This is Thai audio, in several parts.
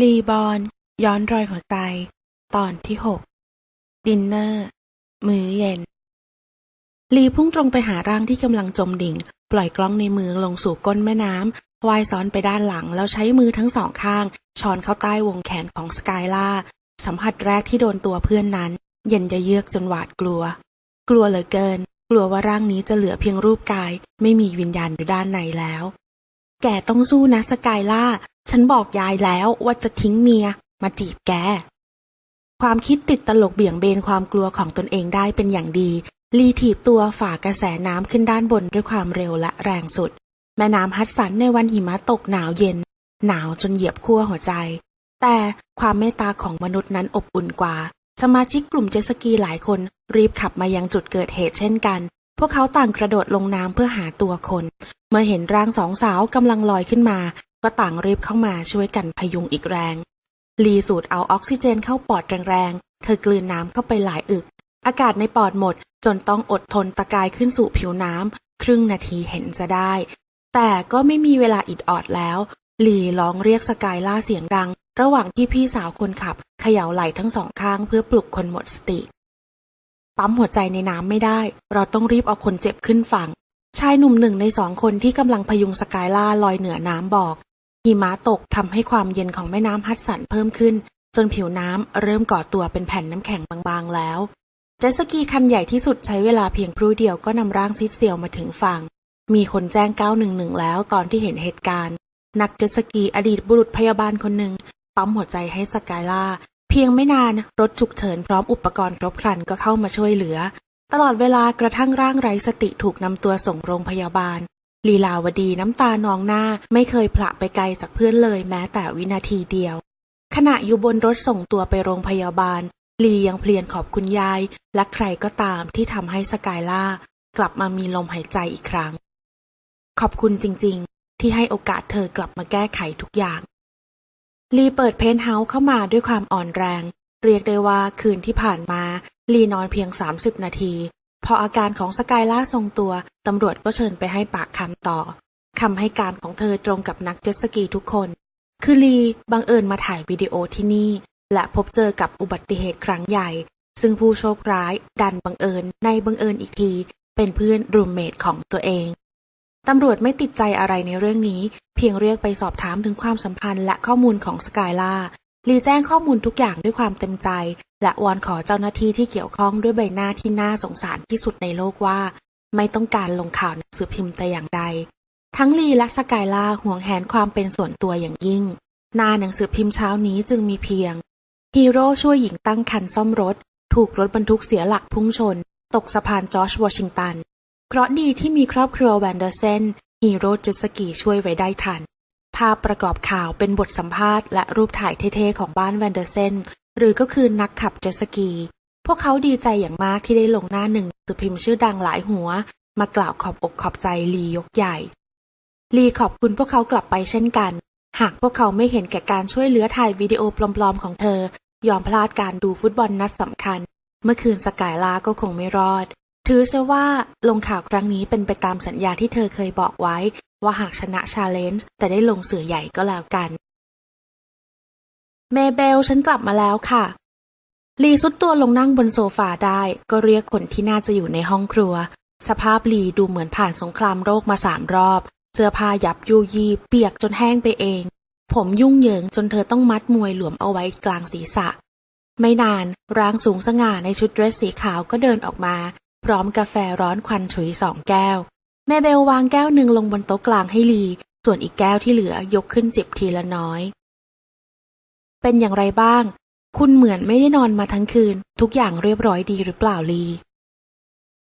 ลีบอน ย้อนรอยหัวใจ ตอนที่หกดินเนอร์ มื้อเย็น ลีพุ่งตรงไปหาร่างที่กำลังจมดิ่ง ปล่อยกล้องในมือลงสู่ก้นแม่น้ำว่ายซ้อนไปด้านหลัง แล้วใช้มือทั้งสองข้างช้อนเข้าใต้วงแขนของสกายล่า สัมผัสแรกที่โดนตัวเพื่อนนั้น เย็นจะเยือกจนหวาดกลัว กลัวเหลือเกิน กลัวว่าร่างนี้จะเหลือเพียงรูปกาย ไม่มีวิญญาณอยู่ด้านในแล้ว แกต้องสู้นะสกายล่า ฉันบอกยายแล้วว่าจะทิ้งเมีย มาจีบแก ความคิดติดตลกเบี่ยงเบนความกลัวของตนเองได้เป็นอย่างดี ลีถีบตัวฝ่ากระแสน้ำขึ้นด้านบนด้วยความเร็วและแรงสุด แม่น้ำฮัดสันในวันหิมะตกหนาวเย็น หนาวจนเหยียบขั้วหัวใจ แต่ความเมตตาของมนุษย์นั้นอบอุ่นกว่า สมาชิกกลุ่มเจสกีหลายคนรีบขับมายังจุดเกิดเหตุเช่นกันพวกเขาต่างกระโดดลงน้ำเพื่อหาตัวคน เมื่อเห็นร่างสองสาวกำลังลอยขึ้นมา ก็ต่างรีบเข้ามาช่วยกันพยุงอีกแรง ลีสูดเอาออกซิเจนเข้าปอดแรงๆ เธอกลืนน้ำเข้าไปหลายอึก อากาศในปอดหมดจนต้องอดทนตะกายขึ้นสู่ผิวน้ำครึ่งนาทีเห็นจะได้ แต่ก็ไม่มีเวลาอิดออดแล้ว ลีร้องเรียกสกายล่าเสียงดัง ระหว่างที่พี่สาวคนขับเขย่าไหล่ทั้งสองข้างเพื่อปลุกคนหมดสติ ปั๊มหัวใจในน้ำไม่ได้ เราต้องรีบเอาคนเจ็บขึ้นฝั่ง ชายหนุ่มหนึ่งในสองคนที่กำลังพยุงสกายล่าลอยเหนือน้ำบอก หิมะตกทำให้ความเย็นของแม่น้ำฮัดสันเพิ่มขึ้น จนผิวน้ำเริ่มก่อตัวเป็นแผ่นน้ำแข็งบางๆแล้ว เจสกีคันใหญ่ที่สุดใช้เวลาเพียงพรู่เดียวก็นำร่างซิดเซียวมาถึงฝั่ง มีคนแจ้ง 911 แล้วตอนที่เห็นเหตุการณ์ นักเจสกีอดีตบุรุษพยาบาลคนหนึ่งปั๊มหัวใจให้สกายล่า เพียงไม่นานรถฉุกเฉินพร้อมอุปกรณ์ครบครันก็เข้ามาช่วยเหลือ ตลอดเวลากระทั่งร่างไร้สติถูกนำตัวส่งโรงพยาบาล ลีลาวดีน้ำตานองหน้าไม่เคยผละไปไกลจากเพื่อนเลยแม้แต่วินาทีเดียว ขณะอยู่บนรถส่งตัวไปโรงพยาบาล ลียังเพลียนขอบคุณยาย และใครก็ตามที่ทำให้สกายล่ากลับมามีลมหายใจอีกครั้ง ขอบคุณจริงๆ ที่ให้โอกาสเธอกลับมาแก้ไขทุกอย่าง ลีเปิดเพนท์เฮาส์เข้ามาด้วยความอ่อนแรง เรียกได้ว่าคืนที่ผ่านมาลีนอนเพียง 30 นาที พออาการของสกายล่าทรงตัว ตำรวจก็เชิญไปให้ปากคำต่อคำให้การของเธอตรงกับนักเจ็ตสกีทุกคน คือลีบังเอิญมาถ่ายวิดีโอที่นี่ และพบเจอกับอุบัติเหตุครั้งใหญ่ ซึ่งผู้โชคร้ายดันบังเอิญในบังเอิญอีกที เป็นเพื่อนรูมเมทของตัวเอง ตำรวจไม่ติดใจอะไรในเรื่องนี้ เพียงเรียกไปสอบถามถึงความสัมพันธ์และข้อมูลของสกายล่า ลีแจ้งข้อมูลทุกอย่างด้วยความเต็มใจ และวอนขอเจ้าหน้าที่ที่เกี่ยวข้องด้วยใบหน้าที่น่าสงสารที่สุดในโลกว่า ไม่ต้องการลงข่าวหนังสือพิมพ์แต่อย่างใด ทั้งลีและสกายล่าห่วงแหนความเป็นส่วนตัวอย่างยิ่ง หน้าหนังสือพิมพ์เช้านี้จึงมีเพียง ฮีโร่ช่วยหญิงตั้งคันซ่อมรถ ถูกรถบรรทุกเสียหลักพุ่งชน ตกสะพานจอร์จวอชิงตัน เคราะห์ดีที่มีครอบครัวแวนเดอร์เซนฮีโร่เจสกีช่วยไว้ได้ทัน ภาพประกอบข่าวเป็นบทสัมภาษณ์และรูปถ่ายเท่ๆของบ้านแวนเดอร์เซน หรือก็คือนักขับเจ็ตสกี พวกเขาดีใจอย่างมากที่ได้ลงหน้าหนึ่งสือพิมพ์ชื่อดังหลายหัว มากล่าวขอบอกขอบใจลียกใหญ่ ลีขอบคุณพวกเขากลับไปเช่นกัน หากพวกเขาไม่เห็นแก่การช่วยเหลือถ่ายวิดีโอปลอมๆของเธอ ยอมพลาดการดูฟุตบอลนัดสำคัญ เมื่อคืนสกายลาก็คงไม่รอด ถือซะว่าลงข่าวครั้งนี้เป็นไปตามสัญญาที่เธอเคยบอกไว้ ว่าหากชนะชาเลนจ์แต่ได้ลงสื่อใหญ่ก็แล้วกัน เมเบลฉันกลับมาแล้วค่ะ ลีสุดตัวลงนั่งบนโซฟาได้ก็เรียกคนที่น่าจะอยู่ในห้องครัว สภาพลีดูเหมือนผ่านสงครามโรคมาสามรอบ เสื้อผ้ายับยุยีเปียกจนแห้งไปเอง ผมยุ่งเหยิงจนเธอต้องมัดมวยหลวมเอาไว้กลางศีรษะ ไม่นานร่างสูงสง่าในชุดเดรสสีขาวก็เดินออกมา พร้อมกาแฟร้อนควันฉุยสองแก้ว แม่เบลวางแก้วหนึ่งลงบนโต๊ะกลางให้ลี ส่วนอีกแก้วที่เหลือยกขึ้นจิบทีละน้อย เป็นอย่างไรบ้าง คุณเหมือนไม่ได้นอนมาทั้งคืน ทุกอย่างเรียบร้อยดีหรือเปล่าลี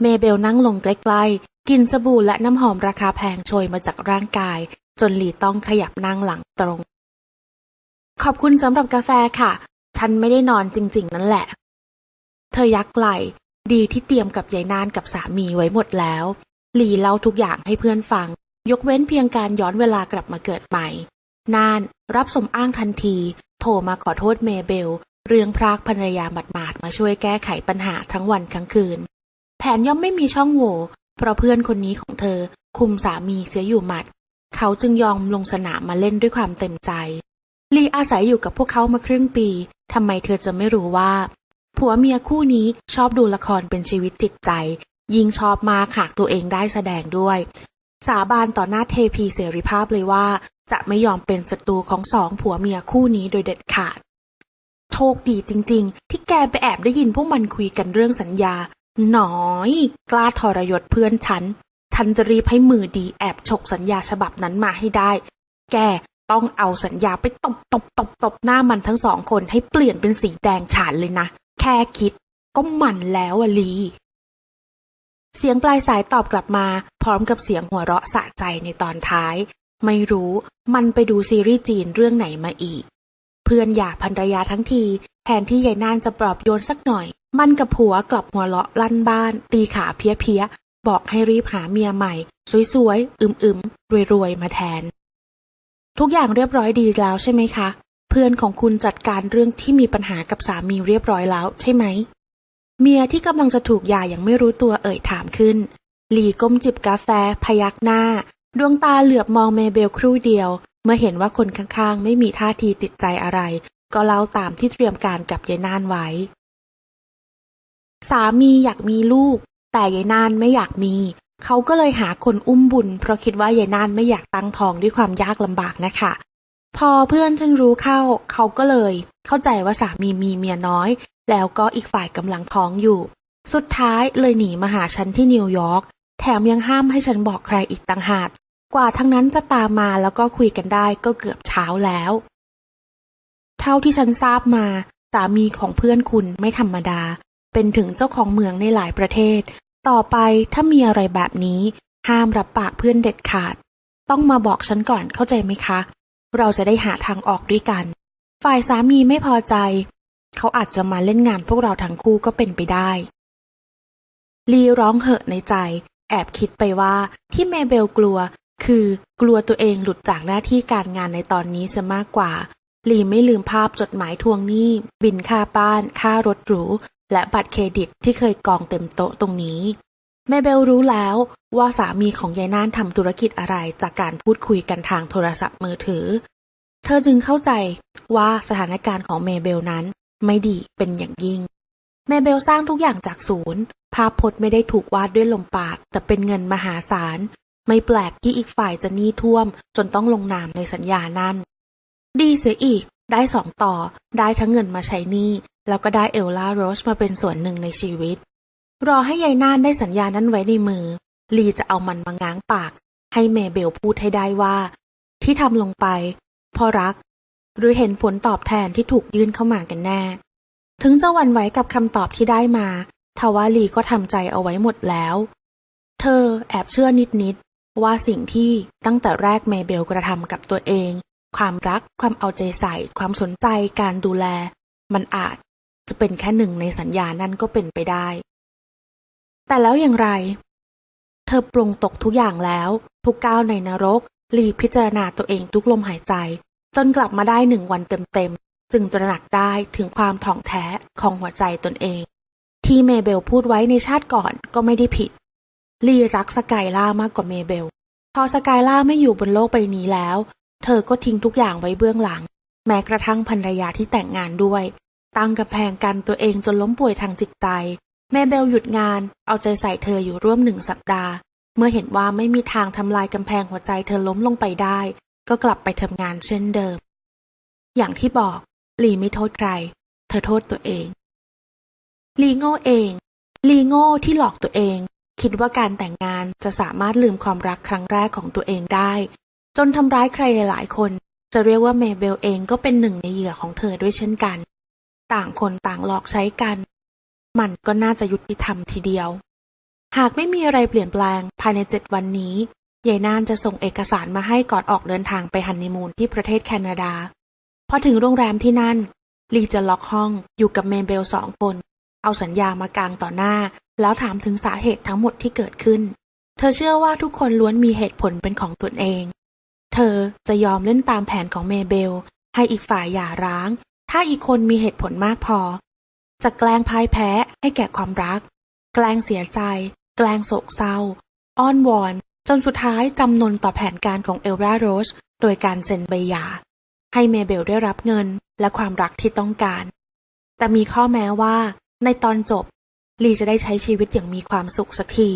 เมเบลนั่งลงใกล้ๆ กินสบู่และน้ำหอมราคาแพงโชยมาจากร่างกาย จนลีต้องขยับนั่งหลังตรง ขอบคุณสำหรับกาแฟค่ะ ฉันไม่ได้นอนจริง ๆ นั่นแหละ เธอยักไหลดีที่เตรียมกับยายนานกับสามีไว้หมดแล้ว หลีเล่าทุกอย่างให้เพื่อนฟัง ยกเว้นเพียงการย้อนเวลากลับมาเกิดใหม่นานรับสมอ้างทันที โทรมาขอโทษเมเบล เรื่องพรากภรรยาหมาดๆมาช่วยแก้ไขปัญหาทั้งวันทั้งคืน แผนย่อมไม่มีช่องโหว่เพราะเพื่อนคนนี้ของเธอคุมสามีเสียอยู่หมัด เขาจึงยอมลงสนามมาเล่นด้วยความเต็มใจลีอาศัยอยู่กับพวกเขามาครึ่งปีทำไมเธอจะไม่รู้ว่าผัวเมียคู่นี้ชอบดูละครเป็นชีวิตจิตใจ ยิ่งชอบมากหากตัวเองได้แสดงด้วย สาบานต่อหน้าเทพีเสรีภาพเลยว่า จะไม่ยอมเป็นศัตรูของสองผัวเมียคู่นี้โดยเด็ดขาด โชคดีจริง ๆ ที่แกไปแอบได้ยินพวกมันคุยกันเรื่องสัญญา หนอย กล้าทรยศเพื่อนฉัน ฉันจะรีบให้มือดีแอบฉกสัญญาฉบับนั้นมาให้ได้ แกต้องเอาสัญญาไปตบตบตบตบหน้ามันทั้งสองคนให้เปลี่ยนเป็นสีแดงฉานเลยนะ แค่คิดก็มันแล้วอะลี เสียงปลายสายตอบกลับมา พร้อมกับเสียงหัวเราะสะใจในตอนท้าย ไม่รู้มันไปดูซีรีส์จีนเรื่องไหนมาอีก เพื่อนหย่าภรรยาทั้งที แทนที่ยายน่านจะปลอบโยนสักหน่อย มันกับผัวกลับหัวเราะลั่นบ้าน ตีขาเพี้ยเพี้ยบอกให้รีบหาเมียใหม่ สวยๆอึมๆรวยๆมาแทน ทุกอย่างเรียบร้อยดีแล้วใช่ไหมคะ เพื่อนของคุณจัดการเรื่องที่มีปัญหากับสามีเรียบร้อยแล้วใช่ไหม เมียที่กำลังจะถูกยาอย่างไม่รู้ตัวเอ่ยถามขึ้น หลีก้มจิบกาแฟ พยักหน้า ดวงตาเหลือบมองเมเบลครู่เดียว เมื่อเห็นว่าคนข้างๆ ไม่มีท่าทีติดใจอะไร ก็เล่าตามที่เตรียมการกับยายนานไว้ สามีอยากมีลูก แต่ยายนานไม่อยากมี เขาก็เลยหาคนอุ้มบุญ เพราะคิดว่ายายนานไม่อยากตั้งท้องด้วยความยากลำบากนะคะ พอเพื่อนฉันรู้เข้า เขาก็เลย เข้าใจว่าสามีมีเมียน้อย แล้วก็อีกฝ่ายกำลังท้องอยู่ สุดท้ายเลยหนีมาหาฉันที่นิวยอร์กแถมยังห้ามให้ฉันบอกใครอีกต่างหากกว่าทั้งนั้นจะตามมาแล้วก็คุยกันได้ก็เกือบเช้าแล้ว เท่าที่ฉันทราบมา สามีของเพื่อนคุณไม่ธรรมดา เป็นถึงเจ้าของเมืองในหลายประเทศ ต่อไปถ้ามีอะไรแบบนี้ ห้ามรับปากเพื่อนเด็ดขาด ต้องมาบอกฉันก่อนเข้าใจไหมคะ เราจะได้หาทางออกด้วยกัน ฝ่ายสามีไม่พอใจ เขาอาจจะมาเล่นงานพวกเราทั้งคู่ก็เป็นไปได้ ลีร้องเหอะในใจ แอบคิดไปว่าที่เมเบลกลัว คือกลัวตัวเองหลุดจากหน้าที่การงานในตอนนี้ซะมากกว่า ลีไม่ลืมภาพจดหมายทวงหนี้ บินค่าบ้าน ค่ารถหรู และบัตรเครดิตที่เคยกองเต็มโต๊ะตรงนี้ เมเบลรู้แล้วว่าสามีของยายน่านทำธุรกิจอะไรจากการพูดคุยกันทางโทรศัพท์มือถือ เธอจึงเข้าใจว่าสถานการณ์ของเมเบลนั้นไม่ดีเป็นอย่างยิ่ง เมเบลสร้างทุกอย่างจากศูนย์ ภาพพจน์ไม่ได้ถูกวาดด้วยลมปากแต่เป็นเงินมหาศาล ไม่แปลกที่อีกฝ่ายจะหนี้ท่วม จนต้องลงนามในสัญญานั้น ดีเสียอีก ได้สองต่อ ได้ทั้งเงินมาใช้หนี้ แล้วก็ได้เอลล่าโรสมาเป็นส่วนหนึ่งในชีวิต รอให้ยายน่านได้สัญญานั้นไว้ในมือ ลีจะเอามันมาง้างปาก ให้เมเบลพูดให้ได้ว่า ที่ทำลงไปเพราะรัก หรือเห็นผลตอบแทนที่ถูกยื่นเข้ามากันแน่ ถึงจะหวั่นไหวกับคำตอบที่ได้มาทว่าลีก็ทำใจเอาไว้หมดแล้ว เธอแอบเชื่อนิดๆว่าสิ่งที่ตั้งแต่แรกเมเบลกระทำกับตัวเอง ความรักความเอาใจใส่ ความสนใจการดูแล มันอาจจะเป็นแค่หนึ่งในสัญญานั่นก็เป็นไปได้ แต่แล้วอย่างไร เธอปรุงตกทุกอย่างแล้ว ทุกก้าวในนรกลีพิจารณาตัวเองทุกลมหายใจ จนกลับมาได้หนึ่งวันเต็มๆ จึงตระหนักได้ถึงความถ่องแท้ของหัวใจตนเอง ที่เมเบลพูดไว้ในชาติก่อนก็ไม่ได้ผิด ลีรักสกายล่ามากกว่าเมเบล พอสกายล่าไม่อยู่บนโลกใบนี้แล้ว เธอก็ทิ้งทุกอย่างไว้เบื้องหลัง แม้กระทั่งภรรยาที่แต่งงานด้วย ตั้งกำแพงกันตัวเองจนล้มป่วยทางจิตใจ เมเบลหยุดงาน เอาใจใส่เธออยู่ร่วมหนึ่งสัปดาห์ เมื่อเห็นว่าไม่มีทางทำลายกำแพงหัวใจเธอล้มลงไปได้ ก็กลับไปทำงานเช่นเดิม อย่างที่บอกลีไม่โทษใคร เธอโทษตัวเองลีโง่เองลีโง่ที่หลอกตัวเอง คิดว่าการแต่งงานจะสามารถลืมความรักครั้งแรกของตัวเองได้ จนทำร้ายใครหลาย ๆ คน จะเรียกว่าเมเบลเองก็เป็นหนึ่งในเหยื่อของเธอด้วยเช่นกัน ต่างคนต่างหลอกใช้กัน มันก็น่าจะยุติธรรมทีเดียว หากไม่มีอะไรเปลี่ยนแปลงภายในเจ็ดวันนี้ยายนานจะส่งเอกสารมาให้ก่อนออกเดินทางไปฮันนีมูนที่ประเทศแคนาดา พอถึงโรงแรมที่นั่น ลีจะล็อกห้องอยู่กับเมเบลสองคน เอาสัญญามากางต่อหน้า แล้วถามถึงสาเหตุทั้งหมดที่เกิดขึ้น เธอเชื่อว่าทุกคนล้วนมีเหตุผลเป็นของตนเอง เธอจะยอมเล่นตามแผนของเมเบล ให้อีกฝ่ายหย่าร้าง ถ้าอีกคนมีเหตุผลมากพอ จะแกล้งพ่ายแพ้ให้แก่ความรัก แกล้งเสียใจ แกล้งโศกเศร้า อ้อนวอน จนสุดท้ายจำนนต่อแผนการของเอลราโรสโดยการเซ็นใบหย่า ให้เมเบลได้รับเงินและความรักที่ต้องการ แต่มีข้อแม้ว่า ในตอนจบ ลีจะได้ใช้ชีวิตอย่างมีความสุขสักที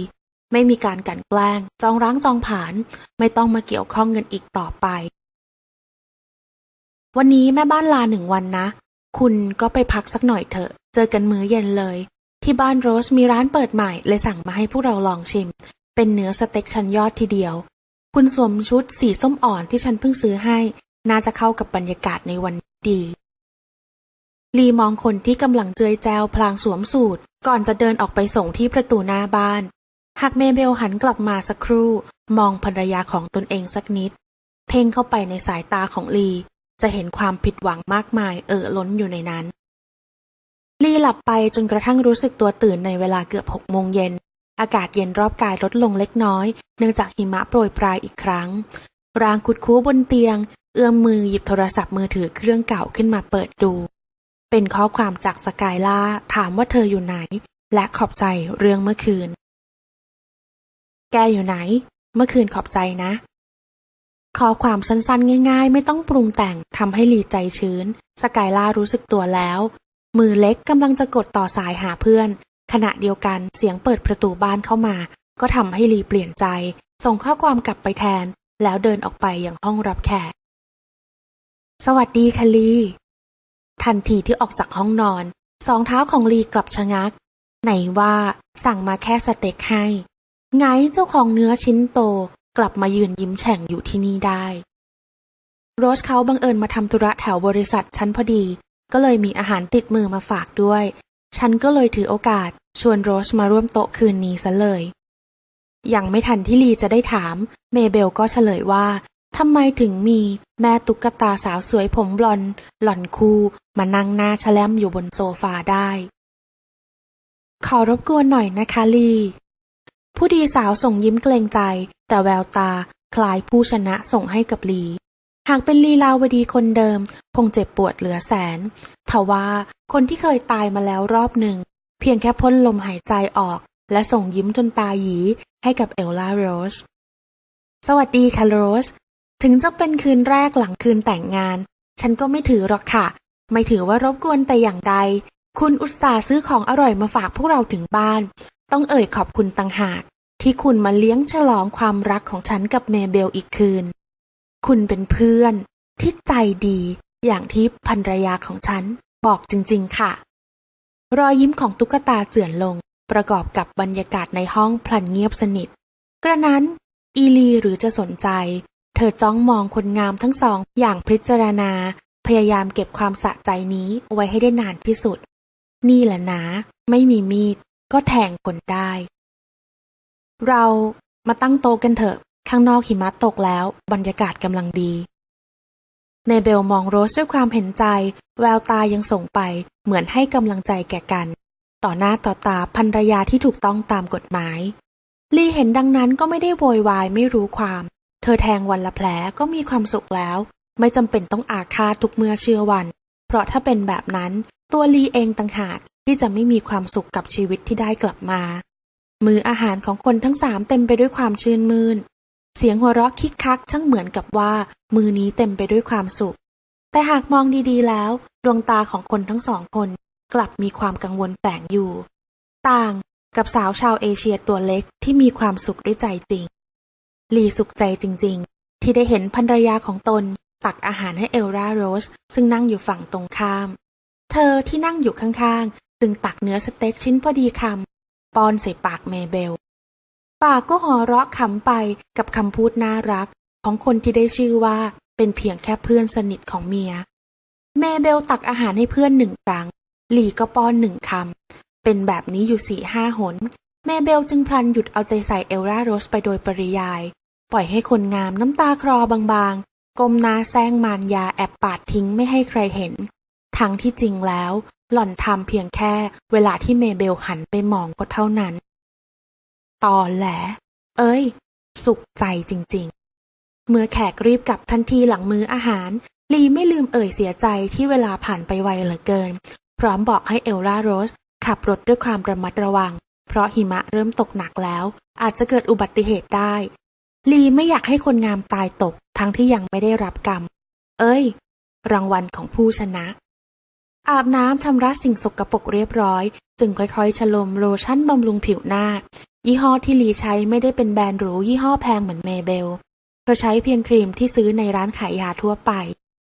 ไม่มีการกลันแกล้ง จองร้างจองผาน ไม่ต้องมาเกี่ยวข้องเงินอีกต่อไป วันนี้แม่บ้านลาหนึ่งวันนะ คุณก็ไปพักสักหน่อยเถอะ เจอกันมื้อเย็นเลย ที่บ้านโรสมีร้านเปิดใหม่เลยสั่งมาให้พวกเราลองชิม เป็นเนื้อสเต็กชั้นยอดทีเดียว คุณสวมชุดสีส้มอ่อนที่ฉันเพิ่งซื้อให้ น่าจะเข้ากับบรรยากาศในวันดี ลีมองคนที่กำลังเจยแจวพลางสวมสูทก่อนจะเดินออกไปส่งที่ประตูหน้าบ้าน หากเมเบลหันกลับมาสักครู่ มองภรรยาของตนเองสักนิด เพ่งเข้าไปในสายตาของลี จะเห็นความผิดหวังมากมายเอ่อล้นอยู่ในนั้น ลีหลับไปจนกระทั่งรู้สึกตัวตื่นในเวลาเกือบหกโมงเย็น อากาศเย็นรอบกายลดลงเล็กน้อย เนื่องจากหิมะโปรยปลายอีกครั้ง รางคุดคู้บนเตียง เอื้อมมือหยิบโทรศัพท์มือถือเครื่องเก่าขึ้นมาเปิดดู เป็นข้อความจากสกายล่าถามว่าเธออยู่ไหน และขอบใจเรื่องเมื่อคืน แกอยู่ไหน เมื่อคืนขอบใจนะข้อความสั้นๆ ง่าย ๆ ไม่ต้องปรุงแต่งทำให้ลีใจชื้น สกายล่ารู้สึกตัวแล้ว มือเล็กกำลังจะกดต่อสายหาเพื่อน ขณะเดียวกันเสียงเปิดประตูบ้านเข้ามา ก็ทำให้ลีเปลี่ยนใจ ส่งข้อความกลับไปแทน แล้วเดินออกไปอย่างห้องรับแขก สวัสดีค่ะลี ทันทีที่ออกจากห้องนอน สองเท้าของลีกลับชะงัก ไหนว่าสั่งมาแค่สเต็กให้ ไงเจ้าของเนื้อชิ้นโตกลับมายืนยิ้มแฉ่งอยู่ที่นี่ได้ โรสเขาบังเอิญมาทำธุระแถวบริษัทฉันพอดี ก็เลยมีอาหารติดมือมาฝากด้วย ฉันก็เลยถือโอกาส ชวนโรสมาร่วมโต๊ะคืนนี้ซะเลย ยังไม่ทันที่ลีจะได้ถาม เมเบลก็เฉลยว่าทำไมถึงมีแม่ตุ๊กตาสาวสวยผมบลอนหล่อนคูมานั่งหน้าแฉลมอยู่บนโซฟาได้ ขอรบกวนหน่อยนะคะลี ผู้ดีสาวส่งยิ้มเกรงใจ แต่แววตาคล้ายผู้ชนะส่งให้กับลี หากเป็นลีลาวดีคนเดิม คงเจ็บปวดเหลือแสนทว่าคนที่เคยตายมาแล้วรอบหนึ่ง เพียงแค่พ้นลมหายใจออก และส่งยิ้มจนตาหยีให้กับเอลลาโรส สวัสดีค่ะโรส ถึงจะเป็นคืนแรกหลังคืนแต่งงาน ฉันก็ไม่ถือหรอกค่ะ ไม่ถือว่ารบกวนแต่อย่างใด คุณอุตส่าห์ซื้อของอร่อยมาฝากพวกเราถึงบ้าน ต้องเอ่ยขอบคุณตังหาก ที่คุณมาเลี้ยงฉลองความรักของฉันกับเมเบลอีกคืน คุณเป็นเพื่อนที่ใจดีอย่างที่ภรรยาของฉันบอกจริง ๆ ค่ะ รอยยิ้มของตุ๊กตาเจือนลงประกอบกับบรรยากาศในห้องพลันเงียบสนิท กระนั้น อีลีหรือจะสนใจ เธอจ้องมองคนงามทั้งสองอย่างพิจารณา พยายามเก็บความสะใจนี้ไว้ให้ได้นานที่สุด นี่แหละนะ ไม่มีมีดก็แทงคนได้ เรามาตั้งโต๊ะกันเถอะ ข้างนอกหิมะตกแล้วบรรยากาศกำลังดี เมเบลมองโรสด้วยความเห็นใจ แววตายังส่งไปเหมือนให้กำลังใจแก่กัน ต่อหน้าต่อตาภรรยาที่ถูกต้องตามกฎหมาย ลีเห็นดังนั้นก็ไม่ได้โวยวายไม่รู้ความ เธอแทงวันละแผลก็มีความสุขแล้ว ไม่จำเป็นต้องอาฆาตทุกเมื่อเชื่อวัน เพราะถ้าเป็นแบบนั้นตัวลีเองต่างหากที่จะไม่มีความสุขกับชีวิตที่ได้กลับมา มืออาหารของคนทั้งสามเต็มไปด้วยความชื่นมื่น เสียงหัวเราะคิกคักช่างเหมือนกับว่า มือนี้เต็มไปด้วยความสุข แต่หากมองดีๆแล้ว ดวงตาของคนทั้งสองคนกลับมีความกังวลแฝงอยู่ ต่างกับสาวชาวเอเชียตัวเล็กที่มีความสุขด้วยใจจริงลีสุขใจจริง ๆ ที่ได้เห็นภรรยาของตนตักอาหารให้เอลราโรส ซึ่งนั่งอยู่ฝั่งตรงข้าม เธอที่นั่งอยู่ข้างๆ จึงตักเนื้อสเต็กชิ้นพอดีคำป้อนใส่ปากเมเบล ปากก็หัวเราะขำไปกับคำพูดน่ารัก ของคนที่ได้ชื่อว่าเป็นเพียงแค่เพื่อนสนิทของเมียเมเบลตักอาหารให้เพื่อนหนึ่งครั้ง หลีก็ป้อนหนึ่งคำ เป็นแบบนี้อยู่สี่ห้าหน แม่เบลจึงพลันหยุดเอาใจใส่เอลราโรสไปโดยปริยาย ปล่อยให้คนงามน้ำตาคลอบางๆก้มหน้าแซงมารยาแอบปาดทิ้งไม่ให้ใครเห็น ทั้งที่จริงแล้ว หล่อนทำเพียงแค่เวลาที่เมเบลหันไปมองก็เท่านั้น ตอแหล เอ้ย สุขใจจริง ๆ เมื่อแขกรีบกลับทันทีหลังมื้ออาหาร ลีไม่ลืมเอ่ยเสียใจที่เวลาผ่านไปไวเหลือเกิน พร้อมบอกให้เอลล่าโรส ขับรถด้วยความระมัดระวัง เพราะหิมะเริ่มตกหนักแล้ว อาจจะเกิดอุบัติเหตุได้ ลีไม่อยากให้คนงามตายตก ทั้งที่ยังไม่ได้รับกรรม เอ้ย รางวัลของผู้ชนะอาบน้ำชำระสิ่งสกปรกเรียบร้อย จึงค่อยๆ ฉลมโลชั่นบำรุงผิวหน้า ยี่ห้อที่ลีใช้ไม่ได้เป็นแบรนด์หรูยี่ห้อแพงเหมือนเมเบล เธอใช้เพียงครีมที่ซื้อในร้านขายยาทั่วไป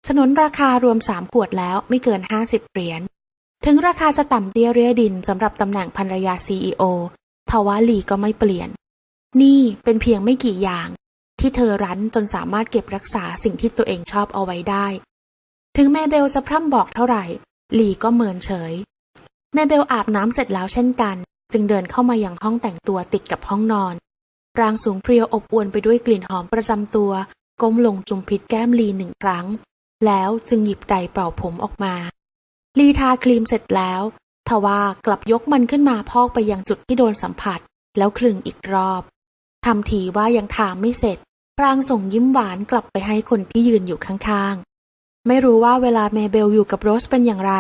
สนนราคารวมสามขวดแล้วไม่เกินห้าสิบเหรียญ ถึงราคาจะต่ำเตี้ยเรียดินสำหรับตำแหน่งภรรยาซีอทว่าลีก็ไม่เปลี่ยน นี่เป็นเพียงไม่กี่อย่าง ที่เธอรั้นจนสามารถเก็บรักษาสิ่งที่ตัวเองชอบเอาไว้ได้ ถึงแม่เบลจะพร่ำบอกเท่าไหร่ลีก็เมินเฉย แม่เบลอาบน้ำเสร็จแล้วเช่นกัน จึงเดินเข้ามายังห้องแต่งตัวติดกับห้องนอนร่างสูงเพรียวอบอวลไปด้วยกลิ่นหอมประจำตัว ก้มลงจุมพิษแก้มลีหนึ่งครั้ง แล้วจึงหยิบไดเป่าผมออกมา ลีทาครีมเสร็จแล้วทว่ากลับยกมันขึ้นมาพอกไปยังจุดที่โดนสัมผัส แล้วคลึงอีกรอบทำทีว่ายังทาไม่เสร็จพรางส่งยิ้มหวานกลับไปให้คนที่ยืนอยู่ข้างๆ ไม่รู้ว่าเวลาเมเบลอยู่กับโรสเป็นอย่างไร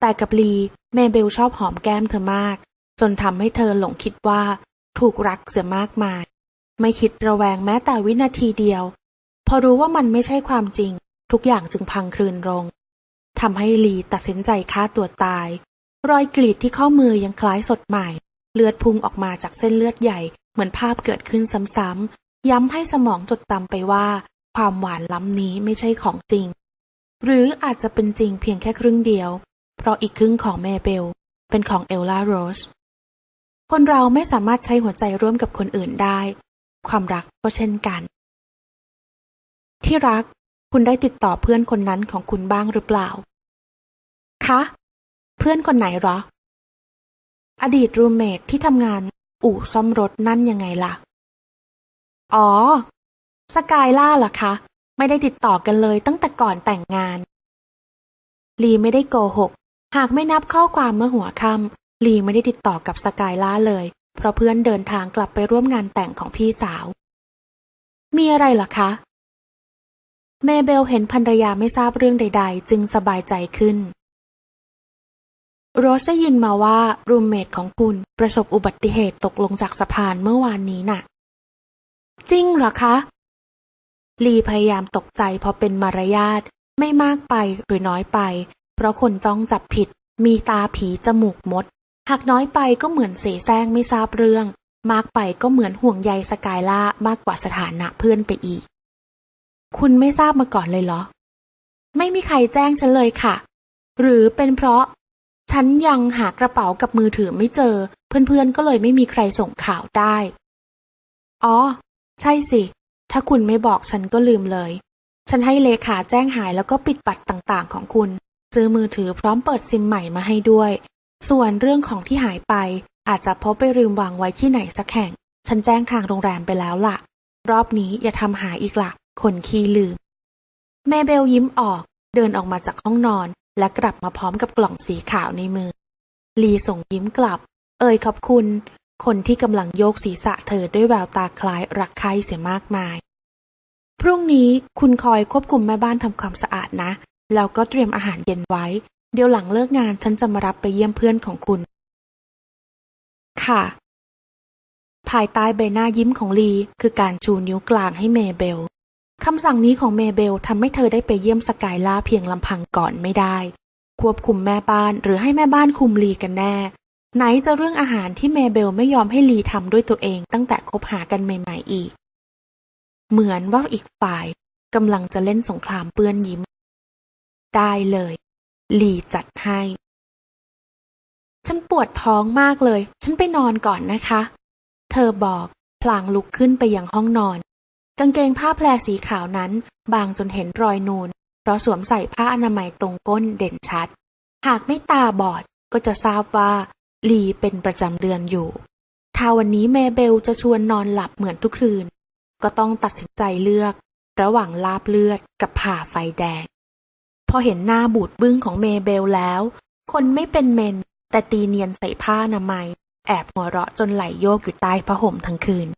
แต่กับลีเมเบลชอบหอมแก้มเธอมาก จนทำให้เธอหลงคิดว่า ถูกรักเสียมากมาย ไม่คิดระแวงแม้แต่วินาทีเดียว พอรู้ว่ามันไม่ใช่ความจริง ทุกอย่างจึงพังคลืนลงทำให้ลีตัดสินใจฆ่าตัวตาย รอยกรีดที่ข้อมือยังคล้ายสดใหม่ เลือดพุ่งออกมาจากเส้นเลือดใหญ่ เหมือนภาพเกิดขึ้นซ้ำๆย้ำให้สมองจดจำไปว่า ความหวานล้ำนี้ไม่ใช่ของจริง หรืออาจจะเป็นจริงเพียงแค่ครึ่งเดียว เพราะอีกครึ่งของเมเบลเป็นของเอลลาโรส คนเราไม่สามารถใช้หัวใจร่วมกับคนอื่นได้ ความรักก็เช่นกัน ที่รักคุณได้ติดต่อเพื่อนคนนั้นของคุณบ้างหรือเปล่า คะ เพื่อนคนไหนหรอ อดีตรูมเมทที่ทำงานอู่ซ่อมรถนั่นยังไงล่ะ อ๋อ สกายล่าเหรอคะ ไม่ได้ติดต่อกันเลยตั้งแต่ก่อนแต่งงาน ลีไม่ได้โกหก หากไม่นับข้อความเมื่อหัวค่ำ ลีไม่ได้ติดต่อกับสกายล่าเลย เพราะเพื่อนเดินทางกลับไปร่วมงานแต่งของพี่สาว มีอะไรเหรอคะ เมเบลเห็นภรรยาไม่ทราบเรื่องใด ๆ จึงสบายใจขึ้น โรสได้ยินมาว่ารูมเมทของคุณประสบอุบัติเหตุตกลงจากสะพานเมื่อวานนี้น่ะ จริงเหรอคะ ลีพยายามตกใจเพราะเป็นมารยาทไม่มากไปหรือน้อยไป เพราะคนจ้องจับผิดมีตาผีจมูกมด หากน้อยไปก็เหมือนเสแสร้งไม่ทราบเรื่อง มากไปก็เหมือนห่วงใยสกายล่ามากกว่าสถานะเพื่อนไปอีก คุณไม่ทราบมาก่อนเลยเหรอ ไม่มีใครแจ้งฉันเลยค่ะ หรือเป็นเพราะ ฉันยังหากระเป๋ากับมือถือไม่เจอ เพื่อนๆก็เลยไม่มีใครส่งข่าวได้ อ๋อ ใช่สิ ถ้าคุณไม่บอกฉันก็ลืมเลย ฉันให้เลขาแจ้งหายแล้วก็ปิดบัตรต่างๆ ของคุณ ซื้อมือถือพร้อมเปิดซิมใหม่มาให้ด้วย ส่วนเรื่องของที่หายไป อาจจะพบไปลืมวางไว้ที่ไหนสักแห่ง ฉันแจ้งทางโรงแรมไปแล้วล่ะ รอบนี้อย่าทำหายอีกละ่ะคนขี้ลืม แม่เบลยิ้มออก เดินออกมาจากห้องนอน และกลับมาพร้อมกับกล่องสีขาวในมือ ลีส่งยิ้มกลับ เอ่ยขอบคุณ คนที่กำลังโยกศีรษะเธอด้วยแววตาคล้ายรักใคร่เสียมากมาย พรุ่งนี้คุณคอยควบคุมแม่บ้านทำความสะอาดนะ แล้วก็เตรียมอาหารเย็นไว้ เดี๋ยวหลังเลิกงานฉันจะมารับไปเยี่ยมเพื่อนของคุณ ค่ะ ภายใต้ใบหน้ายิ้มของลีคือการชูนิ้วกลางให้เมเบลคำสั่งนี้ของเมเบลทำให้เธอได้ไปเยี่ยมสกายล่าเพียงลำพังก่อนไม่ได้ ควบคุมแม่บ้านหรือให้แม่บ้านคุมลีกันแน่ ไหนจะเรื่องอาหารที่เมเบลไม่ยอมให้ลีทำด้วยตัวเองตั้งแต่คบหากันใหม่ๆอีก เหมือนว่าอีกฝ่ายกำลังจะเล่นสงครามเปื้อนยิ้ม ได้เลย ลีจัดให้ ฉันปวดท้องมากเลย ฉันไปนอนก่อนนะคะ เธอบอกพลางลุกขึ้นไปยังห้องนอน กางเกงผ้าแพรสีขาวนั้น บางจนเห็นรอยนูน เพราะสวมใส่ผ้าอนามัยตรงก้นเด่นชัด หากไม่ตาบอดก็จะทราบว่า ลีเป็นประจำเดือนอยู่ ถ้าวันนี้เมเบลจะชวนนอนหลับเหมือนทุกคืน ก็ต้องตัดสินใจเลือก ระหว่างลาบเลือดกับผ่าไฟแดง พอเห็นหน้าบูดบึ้งของเมเบลแล้ว คนไม่เป็นเมน แต่ตีเนียนใส่ผ้านามัย แอบหัวเราะจนไหลโยกอยู่ใต้ผ้าห่มทั้งคืน